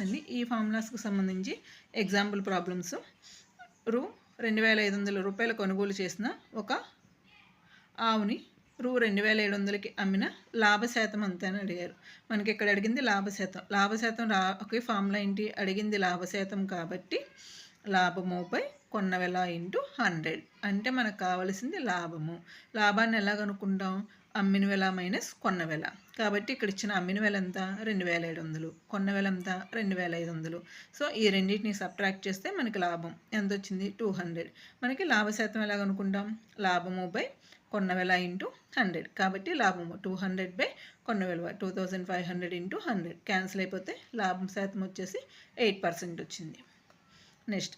అండి. ఈ ఫార్ములాస్కు సంబంధించి ఎగ్జాంపుల్ ప్రాబ్లమ్స్. రూ రెండు వేల ఐదు వందల రూపాయలు కొనుగోలు చేసిన ఒక ఆవుని రూ రెండు వేల ఏడు వందలకి అమ్మిన లాభశాతం అంత అని అడిగారు. మనకి ఇక్కడ అడిగింది? లాభశాతం. లాభశాతం రా ఒకే ఫార్ములా ఏంటి? అడిగింది లాభశాతం కాబట్టి లాభముపై కొన్న వెల ఇంటూ హండ్రెడ్. అంటే మనకు కావాల్సింది లాభము. లాభాన్ని ఎలా కనుక్కుంటాం? అమ్మిన వెల మైనస్ కొన్న వెల. కాబట్టి ఇక్కడ ఇచ్చిన అమ్మిన వెల ఎంత? రెండు వేల ఏడు వందలు. కొన్న వెల ఎంత? రెండు వేల ఐదు వందలు. సో ఈ రెండింటిని సబ్ట్రాక్ట్ చేస్తే మనకి లాభం. ఎంత వచ్చింది టూ హండ్రెడ్. మనకి లాభ శాతం అనుకుంటాం? లాభము బై కొన్న వెల ఇంటూ హండ్రెడ్. కాబట్టి లాభము టూ హండ్రెడ్ బై కొన్న విలువ. Two thousand five hundred into hundred. Cancel అయిపోతే లాభం శాతం వచ్చేసి ఎయిట్ పర్సెంట్ వచ్చింది. నెక్స్ట్.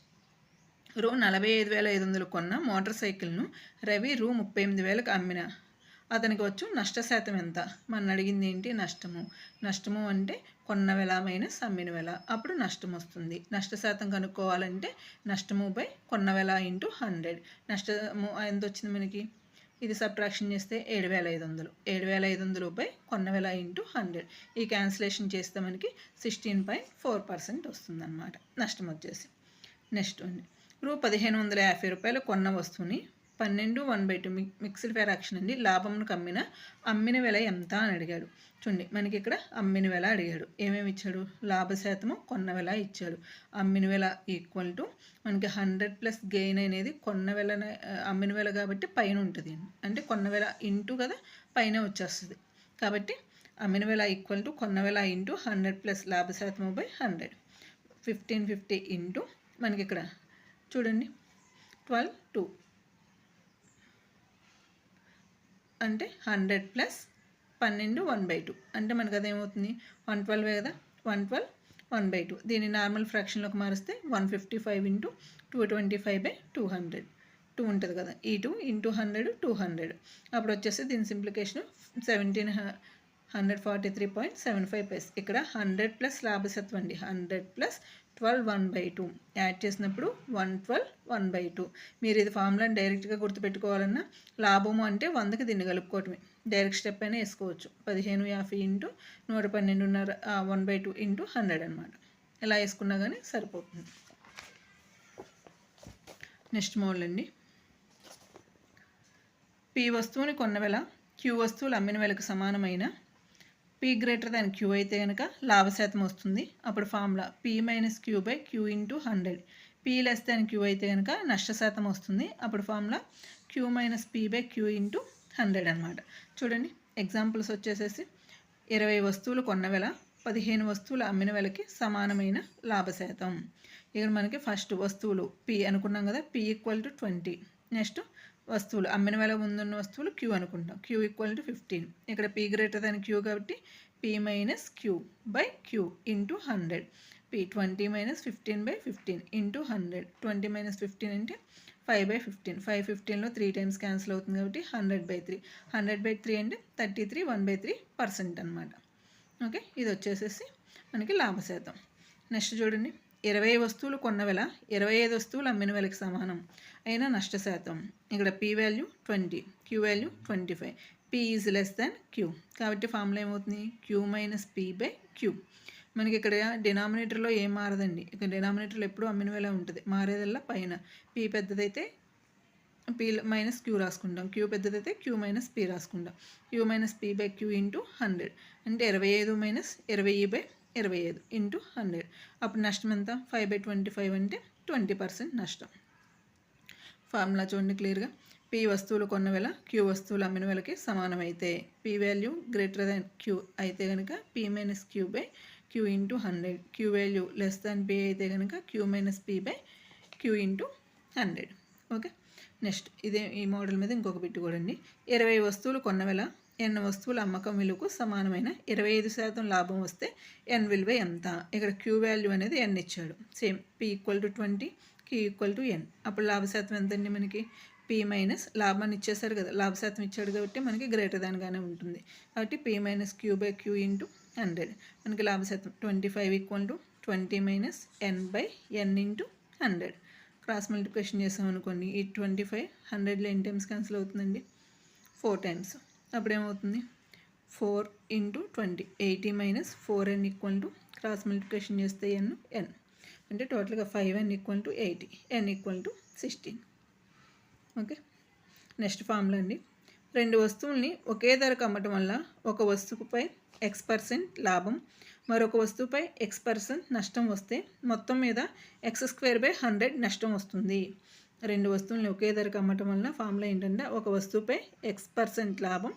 రూ నలభై ఐదు వేల ఐదు వందలు కొన్న మోటార్ సైకిల్ను రవి రూ ముప్పై ఎనిమిది వేలకు అమ్మిన. అతనికి వచ్చు నష్ట శాతం ఎంత? మన అడిగింది ఏంటి నష్టము. నష్టము అంటే కొన్న వెల మైనస్ అమ్మిన వెల. అప్పుడు నష్టం వస్తుంది నష్ట శాతం కనుక్కోవాలంటే నష్టము బై కొన్న వెల ఇంటూ హండ్రెడ్. నష్టము ఎంత వచ్చింది మనకి? ఇది సబ్ట్రాక్షన్ చేస్తే ఏడు వేల ఐదు వందలు. ఏడు వేల ఐదు వందలు బై కొన్న వేల ఇంటూ హండ్రెడ్. ఈ క్యాన్సిలేషన్ చేస్తే మనకి సిక్స్టీన్ పాయింట్ ఫోర్ పర్సెంట్ వస్తుందన్నమాట. నష్టం వచ్చేసి నెక్స్ట్ అండి రూ పదిహేను వందల యాభై రూపాయలు కొన్న వస్తువుని పన్నెండు one by two. Mixed fraction అండి. లాభంను కమ్మిన అమ్మిన వెల ఎంత అని అడిగాడు. చూడండి మనకి ఇక్కడ అమ్మిన వెల అడిగాడు. ఏమేమి ఇచ్చాడు? లాభ శాతము కొన్న వెల ఇచ్చాడు. అమ్మిన వెల ఈక్వల్ టు మనకి హండ్రెడ్ ప్లస్ గెయిన్ అనేది కొన్న వెల అమ్మిన వెల కాబట్టి పైన ఉంటుంది. అంటే కొన్న వెల ఇంటూ కదా పైన వచ్చేస్తుంది. కాబట్టి అమ్మిన వెల ఈక్వల్ టు కొన్న వెల ఇంటూ హండ్రెడ్ ప్లస్ లాభ శాతము by hundred fifteen fifty into మనకి ఇక్కడ చూడండి. ట్వెల్వ్ టూ అంటే హండ్రెడ్ ప్లస్ పన్నెండు వన్ బై టూ. అంటే మనకు అదేమవుతుంది? వన్ ట్వెల్వే కదా? One twelve one by two. దీన్ని నార్మల్ ఫ్రాక్షన్లోకి మారిస్తే one fifty five into two twenty five by two hundred. Two ఉంటుంది కదా? ఈ two into hundred two hundred. అప్పుడు వచ్చేసి దీని simplification seventeen hundred forty three point seven five paise ఇక్కడ హండ్రెడ్ ప్లస్ లాభసత్వం అండి. Hundred plus twelve one by two add చేసినప్పుడు one twelve one by two మీరు ఇది ఫార్ములాని డైరెక్ట్గా గుర్తుపెట్టుకోవాలన్నా లాభము అంటే వందకి దీన్ని కలుపుకోవటమే. డైరెక్ట్ స్టెప్ అయినా వేసుకోవచ్చు. పదిహేను యాభై ఇంటూ నూట పన్నెండున్నర one by two into hundred అనమాట ఇలా వేసుకున్నా కానీ సరిపోతుంది. నెక్స్ట్ మోడల్ అండి. పి వస్తువుని కొన్న వేళ క్యూ వస్తువులు అమ్మిన వేళకు సమానమైన పీ గ్రేటర్ దాన్ క్యూ అయితే కనుక లాభశాతం వస్తుంది. అప్పుడు formula P minus Q by Q into hundred P less than Q అయితే కనుక నష్టశాతం వస్తుంది. అప్పుడు formula Q minus P by Q into hundred అనమాట చూడండి ఎగ్జాంపుల్స్ వచ్చేసేసి ఇరవై వస్తువులు కొన్న వెల పదిహేను వస్తువులు అమ్మిన వెలకి సమానమైన లాభశాతం ఇక్కడ మనకి ఫస్ట్ వస్తువులు పీ అనుకున్నాం కదా P equal to twenty next వస్తువులు అమ్మిన వేల ముందున్న వస్తువులు క్యూ అనుకుంటాం. క్యూ ఈక్వల్ టు ఫిఫ్టీన్ ఇక్కడ పీ గ్రేటర్ దాని క్యూ కాబట్టి P minus Q by Q into hundred P twenty minus fifteen by fifteen into hundred twenty minus fifteen అంటే ఫైవ్ బై ఫిఫ్టీన్ ఫైవ్ ఫిఫ్టీన్లో త్రీ టైమ్స్ క్యాన్సిల్ అవుతుంది కాబట్టి hundred by three hundred by three అంటే thirty three one by three percent అనమాట okay ఇది వచ్చేసేసి మనకి లాభశాతం. Next చూడండి. ఇరవై వస్తువులు కొన్న వెల ఇరవై ఐదు వస్తువులు అమ్మిన వెలకి సమానం. అయిన నష్ట శాతం. ఇక్కడ P value twenty Q value twenty five P is less than Q కాబట్టి ఫార్ములా ఏమవుతుంది? Q minus P by Q మనకి ఇక్కడ డినామినేటర్లో ఏం మారదండి? ఇక్కడ డినామినేటర్లో ఎప్పుడూ అమ్మిన వేళ ఉంటుంది. మారేదల్లా పైన. పీ పెద్దదైతే పీ మైనస్ క్యూ రాసుకుంటాం. క్యూ పెద్దదైతే క్యూ మైనస్ పీ రాసుకుంటాం. Q minus P by Q into hundred అంటే ఇరవై ఐదు మైనస్ ఇరవై e బై ఇరవై ఐదు ఇంటూ హండ్రెడ్. అప్పుడు నష్టం ఎంత? ఫైవ్ బై ట్వంటీ ఫైవ్ అంటే ట్వంటీ పర్సెంట్ నష్టం. ఫార్ములా చూడండి క్లియర్గా. పి వస్తువులు కొన్న వేళ క్యూ వస్తువులు అమ్మిన వేళకి సమానమైతే P value greater than Q అయితే కనుక P minus Q by Q into hundred Q value less than P అయితే కనుక Q minus P by Q into hundred okay next ఇదే ఈ మోడల్ మీద ఇంకొక బిట్టు కూడా అండి ఇరవై వస్తువులు కొన్న వేళ ఎన్ వస్తువుల అమ్మకం విలువకు సమానమైన ఇరవై ఐదు శాతం లాభం వస్తే ఎన్ విలువ ఎంత? ఇక్కడ క్యూ వాల్యూ అనేది ఎన్ ఇచ్చాడు. Same P equal to twenty Q equal to N. అప్పుడు లాభశాతం ఎంతండి మనకి? పి మైనస్ లాభాన్ని ఇచ్చేసారు కదా లాభశాతం ఇచ్చాడు కాబట్టి మనకి గ్రేటర్ దాన్గానే ఉంటుంది. కాబట్టి P minus Q by Q into hundred. మనకి లాభశాతం twenty five equal to twenty minus N by N into hundred. Cross multiplication చేసాం అనుకోండి ఈ ట్వంటీ ఫైవ్ హండ్రెడ్లో ఎన్ని టైమ్స్ క్యాన్సిల్ అవుతుందండి. Four times. అప్పుడు ఏమవుతుంది four into twenty. Eighty minus four N equal to cross multiplication చేస్తే ఎన్ ఎన్. అంటే టోటల్గా five N equal to eighty. N equal to sixteen. Okay? Next formula అండి. రెండు వస్తువుల్ని ఒకే ధరకు అమ్మటం వల్ల ఒక వస్తువుపై ఎక్స్ పర్సెంట్ లాభం మరొక వస్తువుపై ఎక్స్ పర్సెంట్ నష్టం వస్తే మొత్తం మీద ఎక్స్ స్క్వేర్ బై హండ్రెడ్ నష్టం వస్తుంది. రెండు వస్తువుల్ని ఒకే ధరకు అమ్మటం వలన ఫార్ములా ఏంటంటే ఒక వస్తువుపై ఎక్స్ పర్సెంట్ లాభం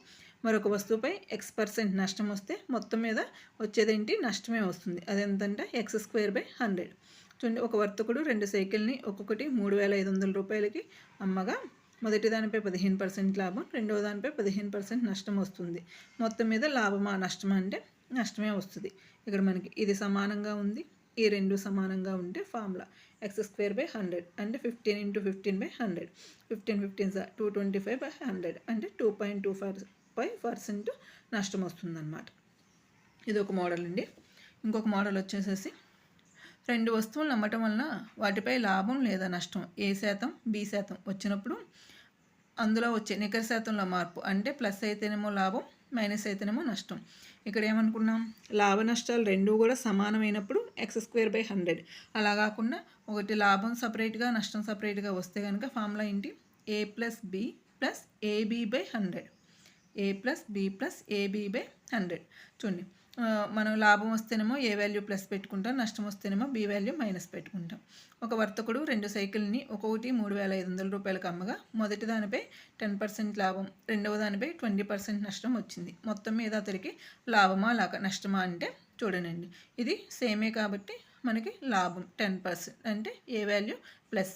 మరొక వస్తువుపై ఎక్స్ పర్సెంట్ నష్టం వస్తే మొత్తం మీద వచ్చేదేంటి? నష్టమే వస్తుంది. అదేంటంటే ఎక్స్ స్క్వేర్ బై హండ్రెడ్ చూడండి ఒక వర్తకుడు రెండు సైకిల్ని ఒక్కొక్కటి మూడు వేల ఐదు వందల రూపాయలకి అమ్మగా మొదటి దానిపై పదిహేను పర్సెంట్ లాభం రెండవ దానిపై పదిహేను పర్సెంట్ నష్టం వస్తుంది. మొత్తం మీద లాభమా నష్టమా అంటే నష్టమే వస్తుంది. ఇక్కడ మనకి ఇది సమానంగా ఉంది. ఈ రెండు సమానంగా ఉంటే formula. X square by hundred అంటే fifteen into fifteen by hundred. Fifteen fifteen sir two twenty five by hundred అంటే two point two five five percent నష్టం వస్తుందన్నమాట. ఇది ఒక మోడల్ అండి. ఇంకొక మోడల్ వచ్చేసేసి రెండు వస్తువులు నమ్మటం వలన వాటిపై లాభం లేదా నష్టం ఏ శాతం బి శాతం వచ్చినప్పుడు అందులో వచ్చే నికర శాతంలో మార్పు అంటే ప్లస్ అయితేనేమో లాభం మైనస్ అయితేనేమో నష్టం. ఇక్కడ ఏమనుకున్నాం? లాభ నష్టాలు రెండూ కూడా సమానమైనప్పుడు ఎక్స్ స్క్వేర్ బై హండ్రెడ్. అలా కాకుండా ఒకటి లాభం సపరేట్గా నష్టం సపరేట్గా వస్తే కనుక ఫార్ములా ఏంటి? A plus B plus AB by hundred. A plus B plus AB by hundred. చూడండి. మనం లాభం వస్తేనేమో ఏ వాల్యూ ప్లస్ పెట్టుకుంటాం నష్టం వస్తేనేమో బి వాల్యూ మైనస్ పెట్టుకుంటాం. ఒక వర్తకుడు రెండు సైకిల్ని ఒక్కొక్కటి మూడు వేల ఐదు వందల రూపాయలకు అమ్మగా మొదటి దానిపై టెన్ పర్సెంట్ లాభం రెండవ దానిపై ట్వంటీ పర్సెంట్ నష్టం వచ్చింది. మొత్తం మీద అతడికి లాభమా లాగా నష్టమా అంటే చూడనండి. ఇది సేమే కాబట్టి మనకి లాభం టెన్ పర్సెంట్ అంటే A value plus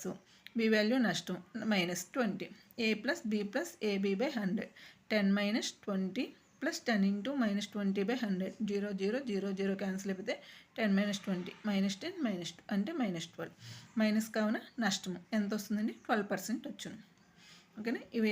B value నష్టం minus twenty A plus B plus AB by hundred ten minus twenty plus ten into minus twenty by hundred zero zero zero zero cancel అయిపోతే ten minus twenty minus ten minus two అంటే minus twelve minus కావున నష్టము. ఎంత వస్తుందండి? Twelve percent వచ్చును. ఓకేనా? ఇవి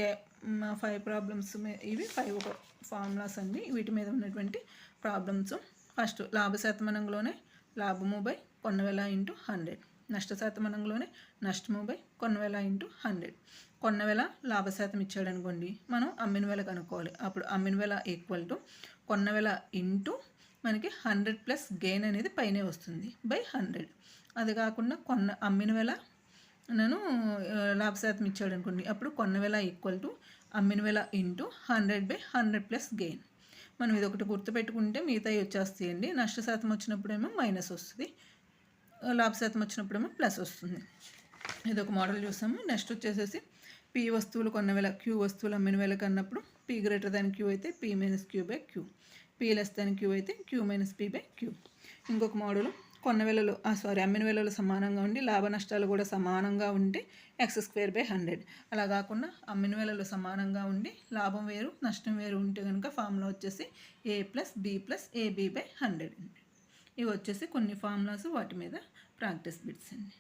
five problems ఇవి ఫైవ్ ఒక ఫార్ములాస్ అండి. వీటి మీద ఉన్నటువంటి ప్రాబ్లమ్స్ ఫస్ట్ లాభ శాతమానంలోనే లాభము బై కొన్నవేల ఇంటూ హండ్రెడ్ నష్ట నష్టశాతమనంలోనే నష్టము బై కొన్నవేల ఇంటూ హండ్రెడ్. కొన్న వేల లాభశాతం ఇచ్చాడు అనుకోండి మనం అమ్మిన వేల కనుక్కోవాలి. అప్పుడు అమ్మిన వేల ఈక్వల్ టు కొన్న వేల ఇంటూ మనకి హండ్రెడ్ ప్లస్ గెయిన్ అనేది పైనే వస్తుంది బై హండ్రెడ్. అది కాకుండా కొన్న అమ్మిన వేల నేను లాభశాతం ఇచ్చాడు అనుకోండి అప్పుడు కొన్న వేల ఈక్వల్ టు అమ్మిన వేల into hundred by hundred plus gain మనం ఇది ఒకటి గుర్తుపెట్టుకుంటే మిగతాయి వచ్చేస్తాయండి. నష్ట శాతం వచ్చినప్పుడేమో మైనస్ వస్తుంది. లాభశాతం వచ్చినప్పుడేమో ప్లస్ వస్తుంది. ఇది ఒక మోడల్ చూసాము. నెక్స్ట్ వచ్చేసేసి పి వస్తువులు కొన్న వేళ క్యూ వస్తువులు అమ్మిన వేళ కన్నప్పుడు పి గ్రేటర్ దాన్ క్యూ అయితే P minus Q by Q P less than Q అయితే Q minus P by Q ఇంకొక మోడల్ కొన్న వేళలు సారీ అమ్మిన వేళలు సమానంగా ఉండి లాభ నష్టాలు కూడా సమానంగా ఉంటే ఎక్స్ స్క్వేర్ బై హండ్రెడ్ అలా కాకుండా అమ్మిన వేళలు సమానంగా ఉండి లాభం వేరు నష్టం వేరు ఉంటే కనుక ఫార్ములా వచ్చేసి A plus B plus AB by hundred అండి ఇవి వచ్చేసి కొన్ని ఫార్ములాస్ వాటి మీద ప్రాక్టీస్ బిట్స్ అండి.